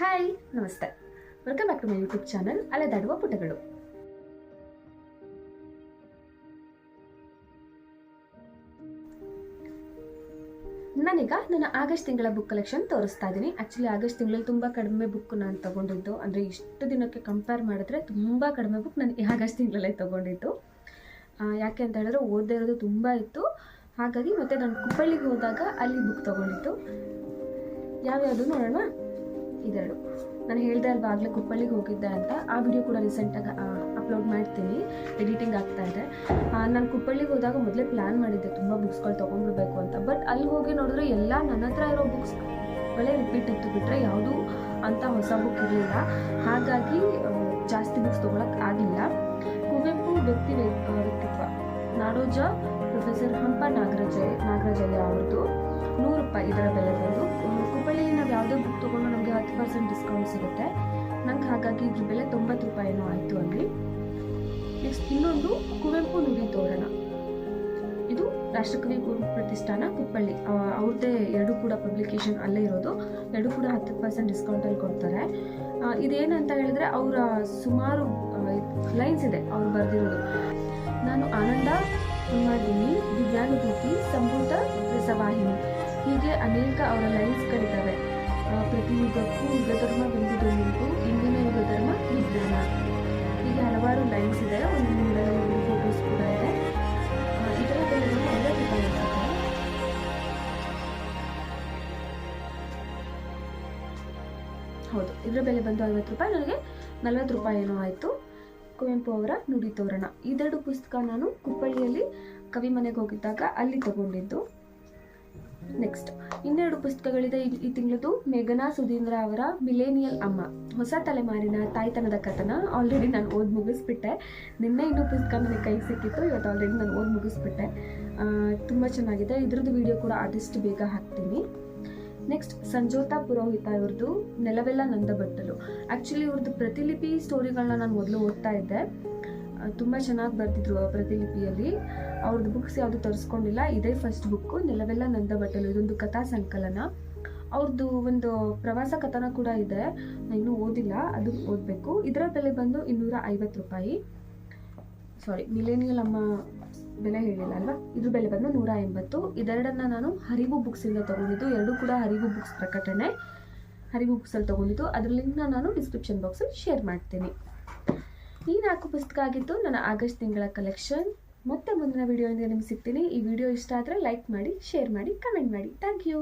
Hi, ನಮಸ್ತೆ. Welcome back to my YouTube channel ಅಲೆದಾಡುವ ಪುಟಗಳು. ನಾನೀಗ ನನ್ನ ಆಗಸ್ಟ್ ತಿಂಗಳ ಬುಕ್ ಕಲೆಕ್ಷನ್ ತೋರಿಸ್ತಾ ಇದ್ದೀನಿ. ಆ್ಯಕ್ಚುಲಿ ಆಗಸ್ಟ್ ತಿಂಗಳಲ್ಲಿ ತುಂಬ ಕಡಿಮೆ ಬುಕ್ ನಾನು ತೊಗೊಂಡಿದ್ದು. ಅಂದರೆ ಇಷ್ಟು ದಿನಕ್ಕೆ ಕಂಪೇರ್ ಮಾಡಿದ್ರೆ ತುಂಬ ಕಡಿಮೆ ಬುಕ್ ನಾನು ಆಗಸ್ಟ್ ತಿಂಗಳಲ್ಲೇ ತೊಗೊಂಡಿದ್ದು. ಯಾಕೆ ಅಂತ ಹೇಳಿದ್ರೆ ಓದದೇ ಇರೋದು ತುಂಬ ಇತ್ತು. ಹಾಗಾಗಿ ಮತ್ತೆ ನಾನು ಕುಪ್ಪಳ್ಳಿಗೆ ಹೋದಾಗ ಅಲ್ಲಿ ಬುಕ್ ತೊಗೊಂಡಿತ್ತು ಯಾವ್ಯಾವುದು ನೋಡೋಣ? ಇದೆರಡು. ನಾನು ಹೇಳ್ದೆ ಅಲ್ವಾ, ಆಗಲೇ ಕುಪ್ಪಳ್ಳಿಗೆ ಹೋಗಿದ್ದೆ ಅಂತ. ಆ ವಿಡಿಯೋ ಕೂಡ ರೀಸೆಂಟಾಗಿ ಅಪ್ಲೋಡ್ ಮಾಡ್ತೀನಿ. ಎಡಿಟಿಂಗ್ ಆಗ್ತಾ ಇದೆ. ನಾನು ಕುಪ್ಪಳ್ಳಿಗೆ ಹೋದಾಗ ಮೊದಲೇ ಪ್ಲ್ಯಾನ್ ಮಾಡಿದ್ದೆ, ತುಂಬ ಬುಕ್ಸ್ಗಳು ತೊಗೊಂಡ್ಬಿಡ್ಬೇಕು ಅಂತ. ಬಟ್ ಅಲ್ಲಿ ಹೋಗಿ ನೋಡಿದ್ರೆ ಎಲ್ಲ ನನ್ನ ಹತ್ರ ಇರೋ ಬುಕ್ಸ್ಗಳೇ ರಿಪೀಟ್ ಇತ್ತು. ಬಿಟ್ಟರೆ ಯಾವುದೂ ಅಂತ ಹೊಸ ಬುಕ್ ಇರಲಿಲ್ಲ. ಹಾಗಾಗಿ ಜಾಸ್ತಿ ಬುಕ್ಸ್ ತೊಗೊಳಕ್ಕೆ ಆಗಲಿಲ್ಲ. ಕುವೆಂಪು ವ್ಯಕ್ತಿ ವ್ಯಕ್ತಿತ್ವ. ನಾಡೋಜ ಪ್ರೊಫೆಸರ್ ಹಂಪ ನಾಗರಾಜ, ನಾಗರಾಜಯ್ಯ ಅವ್ರದ್ದು. ನೂರು ರೂಪಾಯಿ ಇದರ ಬೆಲೆ ಬಂದು ಕುಪ್ಪಳ್ಳಿಯಲ್ಲಿ ನಾವು ಯಾವುದೇ ಬುಕ್ ತೊಗೊಂಡು ನಮಗೆ ಪರ್ಸೆಂಟ್ ಡಿಸ್ಕೌಂಟ್ ಸಿಗುತ್ತೆ ನಂಗೆ ಹಾಗಾಗಿ ಇದ್ರ ಬೆಲೆ ತೊಂಬತ್ತು ರೂಪಾಯಿನೂ ಆಯಿತು ಅಲ್ಲಿ. ನೆಕ್ಸ್ಟ್ ಇನ್ನೊಂದು ಕುವೆಂಪು ನುಡಿ ತೋರಣ. ಇದು ರಾಷ್ಟ್ರಕವಿ ಕುವೆಂಪು ಪ್ರತಿಷ್ಠಾನ ಕುಪ್ಪಳ್ಳಿ. ಅವ್ರದ್ದೇ ಎರಡು ಕೂಡ ಪಬ್ಲಿಕೇಶನ್ ಅಲ್ಲೇ ಇರೋದು. ಎರಡು ಕೂಡ ಹತ್ತು ಪರ್ಸೆಂಟ್ ಡಿಸ್ಕೌಂಟಲ್ಲಿ ಕೊಡ್ತಾರೆ. ಇದೇನಂತ ಹೇಳಿದ್ರೆ ಅವರ ಸುಮಾರು ಲೈನ್ಸ್ ಇದೆ ಅವ್ರು ಬರೆದಿರೋದು. ನಾನು ಆನಂದ ಕುಮಾರಿನಿ ದಿವ್ಯಾನುಭೂತಿ ಸಂಭೂತ ಸವಾಹಿನಿ ಹೀಗೆ ಅನೇಕ ಅವರ ಲೈನ್ಸ್ಗಳಿದ್ದಾವೆ ಪ್ರತಿ ಯುಗಕ್ಕೂ ಯುಗ ಧರ್ಮವೆಂಬುದೊಂದು ಇಂದಿನ ಯುಗ ಧರ್ಮ ವಿಜ್ಞಾನ. ಹೀಗೆ ಹಲವಾರು ಲೈನ್ಸ್ ಇದೆ. ಒಂದು ಮೂರಲ್ಲಿ ಫೋಟೋಸ್ ಕೂಡ ಇದೆ. ಇದರ ಬೆಲೆ ಬಂದು ಐವತ್ತು ಹೌದು, ಇದರ ಬೆಲೆ ಬಂದು ಐವತ್ತು ರೂಪಾಯಿ. ನನಗೆ ನಲ್ವತ್ತು ರೂಪಾಯಿ ಏನೋ ಆಯಿತು. ಕುವೆಂಪು ಅವರ ನುಡಿ ತೋರಣ. ಇದೆರಡು ಪುಸ್ತಕ ನಾನು ಕುಪ್ಪಳ್ಳಿಯಲ್ಲಿ ಕವಿ ಮನೆಗೆ ಹೋಗಿದ್ದಾಗ ಅಲ್ಲಿ ತಗೊಂಡಿದ್ದು. ನೆಕ್ಸ್ಟ್ ಇನ್ನೆರಡು ಪುಸ್ತಕಗಳಿದೆ ಈ- ತಿಂಗಳದು ಮೇಘನಾ ಸುಧೀಂದ್ರ ಅವರ ಮಿಲೇನಿಯಲ್ ಅಮ್ಮ. ಹೊಸ ತಲೆಮಾರಿನ ತಾಯ್ತನದ ಕಥನ ಆಲ್ರೆಡಿ ನಾನು ಓದಿ ಮುಗಿಸ್ಬಿಟ್ಟೆ. ನಿನ್ನೆ ಇನ್ನೂ ಪುಸ್ತಕ ನನಗೆ ಕೈ ಸಿಕ್ಕಿತ್ತು, ಇವತ್ತು ಆಲ್ರೆಡಿ ನಾನು ಓದಿ ಮುಗಿಸ್ಬಿಟ್ಟೆ. ತುಂಬ ಚೆನ್ನಾಗಿದೆ. ಇದ್ರದ್ದು ವಿಡಿಯೋ ಕೂಡ ಆದಷ್ಟು ಬೇಗ ಹಾಕ್ತೀನಿ. ನೆಕ್ಸ್ಟ್ ಸಂಜೋತಾ ಪುರೋಹಿತ ಇವ್ರದ್ದು ನೆಲವೆಲ್ಲ ನಂದ ಬಟ್ಟಲು ಆ್ಯಕ್ಚುಲಿ ಇವ್ರದ್ದು ಪ್ರತಿಲಿಪಿ ಸ್ಟೋರಿಗಳನ್ನ ನಾನು ಮೊದಲು ಓದ್ತಾ ಇದ್ದೆ. ತುಂಬ ಚೆನ್ನಾಗಿ ಬರ್ತಿದ್ರು ಪ್ರತಿಲಿಪಿಯಲ್ಲಿ. ಅವ್ರದ್ದು ಬುಕ್ಸ್ ಯಾವುದು ತರಿಸ್ಕೊಂಡಿಲ್ಲ, ಇದೇ ಫಸ್ಟ್ ಬುಕ್ಕು ನೆಲವೆಲ್ಲ ನಂದ ಬಟ್ಟಲು ಇದೊಂದು ಕಥಾ ಸಂಕಲನ. ಅವ್ರದ್ದು ಒಂದು ಪ್ರವಾಸ ಕಥನ ಕೂಡ ಇದೆ. ನಾನು ಇನ್ನೂ ಓದಿಲ್ಲ, ಅದು ಓದಬೇಕು. ಇದರ ಬೆಲೆ ಬಂದು ಇನ್ನೂರ ಐವತ್ತು ರೂಪಾಯಿ. ಸಾರಿ ಮಿಲೇನಿಯಲ್ ಅಮ್ಮ ಬೆಲೆ ಹೇಳಿಲ್ಲ ಅಲ್ವಾ? ಇದ್ರ ಬೆಲೆ ಬಂದು ನೂರ ಎಂಬತ್ತು. ಇದೆರಡನ್ನ ನಾನು ಹರಿವು ಬುಕ್ಸಿಂದ ತಗೊಂಡಿದ್ದು. ಎರಡು ಕೂಡ ಹರಿವು ಬುಕ್ಸ್ ಪ್ರಕಟಣೆ. ಹರಿವು ಬುಕ್ಸಲ್ಲಿ ತಗೊಂಡಿದ್ದು. ಅದ್ರ ಲಿಂಕ್ನ ನಾನು ಡಿಸ್ಕ್ರಿಪ್ಷನ್ ಬಾಕ್ಸಲ್ಲಿ ಶೇರ್ ಮಾಡ್ತೀನಿ. ಈ ನಾಲ್ಕು ಪುಸ್ತಕ ಆಗಿತ್ತು ನನ್ನ ಆಗಸ್ಟ್ ತಿಂಗಳ ಕಲೆಕ್ಷನ್ ಮತ್ತೆ ಮುಂದಿನ ವಿಡಿಯೋಯಿಂದ ನಿಮ್ಗೆ ಸಿಗ್ತೀನಿ. ಈ ವಿಡಿಯೋ ಇಷ್ಟ ಆದರೆ ಲೈಕ್ ಮಾಡಿ ಶೇರ್ ಮಾಡಿ ಕಮೆಂಟ್ ಮಾಡಿ. Thank you